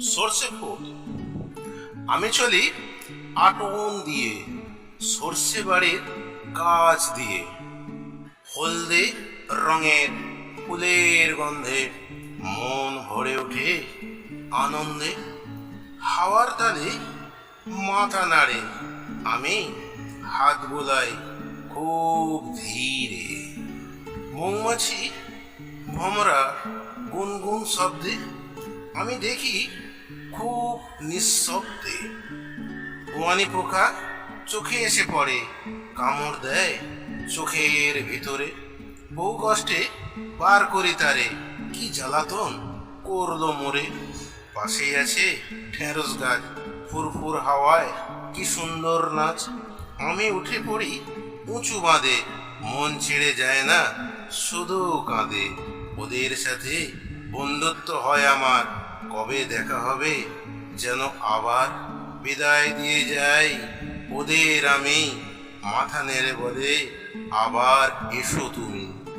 সর্ষে ফুল আমি চলি আটন দিয়ে, সর্ষে বাড়ির গাছ দিয়ে। হলদে রঙের ফুলের গন্ধে মন ভরে ওঠে আনন্দে। হাওয়ার তালে মাথা নাড়ে, আমি হাত বোলাই খুব ধীরে। মৌমাছি ভমরা গুনগুন শব্দে, আমি দেখি খুব নিঃশব্দে গোয়ানি পোকা চোখে এসে পড়ে, কামড় দেয় চোখের ভিতরে। বহু কষ্টে বার করি তারে, কি জ্বালাতন করল মোরে। পাশেই আছে ঢেঁড়স গাছ, ফুরফুর হাওয়ায় কি সুন্দর নাচ। আমি উঠে পড়ি উঁচু বাঁধে, মন ছেড়ে যায় না, শুধু কাঁদে। ওদের সাথে বন্ধুত্ব হয় আমার। কবে দেখা হবে? যেন আবার বিদায় দিয়ে যাই ওদের আমি। মাথা নেড়ে বলে, আবার এসো তুমি।